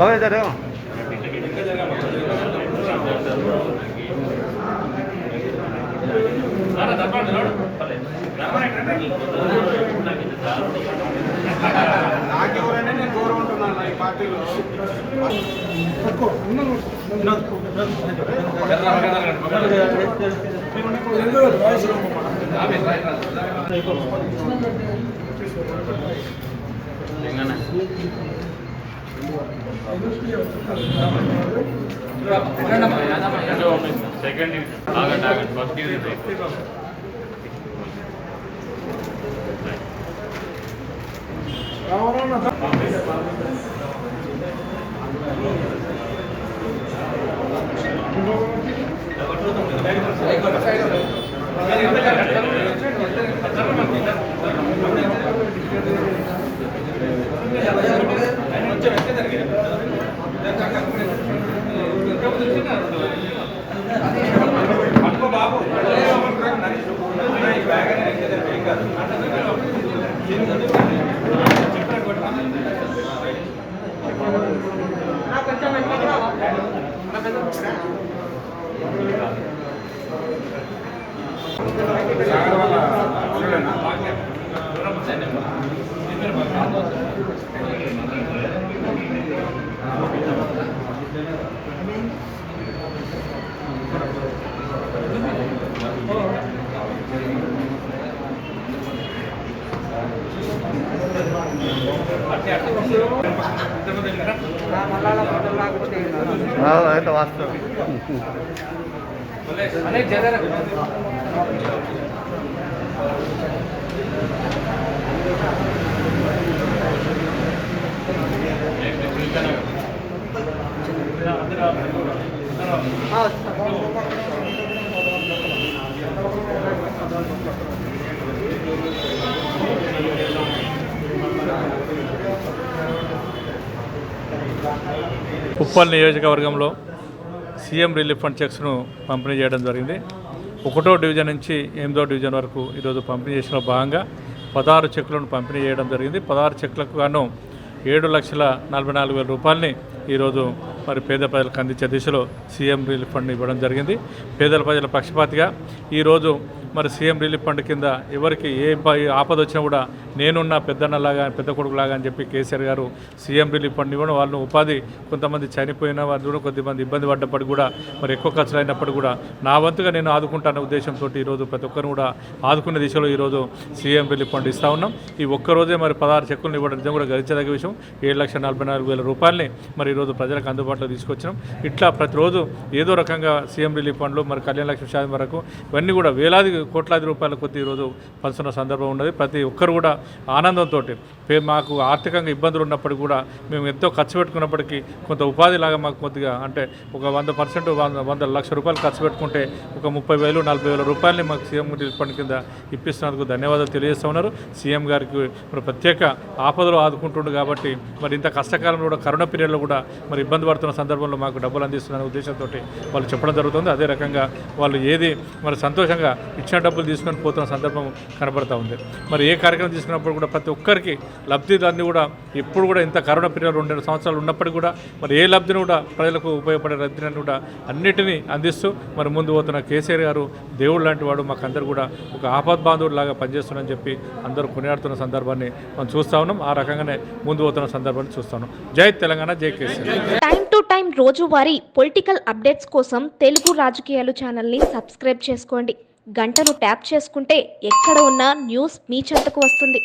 હવે તારે ಧರ್ಮ సెకండ్ ఆగండి ఆగండి ఫస్ట్ అదే అయితే వాస్తవం ఉప్పల్ నియోజకవర్గంలో సీఎం రిలీఫ్ ఫండ్ చెక్స్ను పంపిణీ చేయడం జరిగింది. ఒకటో డివిజన్ నుంచి ఎనిమిదో డివిజన్ వరకు ఈరోజు పంపిణీ చేసిన భాగంగా పదహారు చెక్కులను పంపిణీ చేయడం జరిగింది. పదహారు చెక్కులకు గాను ఏడు లక్షల నలభై నాలుగు వేల రూపాయలని ఈరోజు మరి పేద ప్రజలకు అందించే దిశలో సీఎం రిలీఫ్ ఫండ్ ఇవ్వడం జరిగింది. పేదల ప్రజల పక్షపాతిగా ఈరోజు మరి సీఎం రిలీఫ్ ఫండ్ కింద ఎవరికి ఏ ఆపద వచ్చినా కూడా నేనున్న పెద్దన్నలాగా పెద్ద కొడుకులాగా అని చెప్పి కేసీఆర్ గారు సీఎం రిలీఫ్ ఫండ్ ఇవ్వడం వాళ్ళు ఉపాధి కొంతమంది చనిపోయిన వారు కూడా కొద్దిమంది ఇబ్బంది పడ్డప్పటికి కూడా మరి ఎక్కువ ఖర్చులు అయినప్పుడు కూడా నా వంతుగా నేను ఆదుకుంటానే ఉద్దేశంతో ఈరోజు ప్రతి ఒక్కరు కూడా ఆదుకునే దిశలో ఈరోజు సీఎం రిలీఫ్ ఫండ్ ఇస్తా ఉన్నాం. ఈ ఒక్కరోజే మరి పదహారు చెక్కులను ఇవ్వడం నిజం కూడా గరించదగ్గ విషయం. ఏడు లక్షల నలభై నాలుగు వేల రూపాయలని మరి ఈరోజు ప్రజలకు అందుబాటులో తీసుకొచ్చినాం. ఇట్లా ప్రతిరోజు ఏదో రకంగా సీఎం రిలీఫ్ ఫండ్లు మరి కళ్యాణ లక్ష్మి శాతం వరకు ఇవన్నీ కూడా వేలాది కోట్లాది రూపాయల కొద్ది ఈరోజు పంచుతున్న సందర్భం ఉన్నది. ప్రతి ఒక్కరు కూడా ఆనందంతో మాకు ఆర్థికంగా ఇబ్బందులు ఉన్నప్పటికీ కూడా మేము ఎంతో ఖర్చు పెట్టుకున్నప్పటికీ కొంత ఉపాధిలాగా మాకు కొద్దిగా అంటే ఒక వంద పర్సెంట్ వంద వంద లక్ష రూపాయలు ఖర్చు పెట్టుకుంటే ఒక ముప్పై వేలు నలభై వేల రూపాయలని మాకు సీఎం రిలీఫ్ ఫండ్ కింద ఇప్పిస్తున్నందుకు ధన్యవాదాలు తెలియజేస్తూ ఉన్నారు. సీఎం గారికి మరి ప్రత్యేక ఆపదలు ఆదుకుంటుండు కాబట్టి మరి ఇంత కష్టకాలంలో కూడా కరోనా పీరియడ్లో కూడా మరి ఇబ్బంది పడుతున్న సందర్భంలో మాకు డబ్బులు అందిస్తున్న ఉద్దేశంతో వాళ్ళు చెప్పడం జరుగుతుంది. అదే రకంగా వాళ్ళు ఏది మరి సంతోషంగా ఇచ్చిన డబ్బులు తీసుకొని పోతున్న సందర్భం కనబడతా ఉంది. మరి ఏ కార్యక్రమం తీసుకున్నప్పుడు కూడా ప్రతి ఒక్కరికి లబ్ధిదారుని కూడా ఎప్పుడు కూడా ఇంత కరోనా పీరియడ్ రెండు సంవత్సరాలు ఉన్నప్పటికీ కూడా మరి ఏ లబ్ధిని కూడా ప్రజలకు ఉపయోగపడే లబ్ధిని కూడా అన్నిటినీ అందిస్తూ మరి ముందు పోతున్న కేసీఆర్ గారు దేవుడు లాంటి వాడు మాకందరూ కూడా ఒక ఆపద్ బాంధవుడు లాగా పనిచేస్తున్నారని చెప్పి అందరూ కొనియాడుతున్న సందర్భాన్ని మనం చూస్తూ ఉన్నాం. ఆ రకంగానే ముందు పోతున్న సందర్భాన్ని చూస్తాను జై తెలంగాణ జై కేసీఆర్. టైం టు టైం రోజువారీ పొలిటికల్ అప్డేట్స్ కోసం తెలుగు రాజకీయాలు ఛానల్ని సబ్స్క్రైబ్ చేసుకోండి. గంటను ట్యాప్ చేసుకుంటే ఎక్కడ ఉన్నా న్యూస్ మీ చెంతకు వస్తుంది.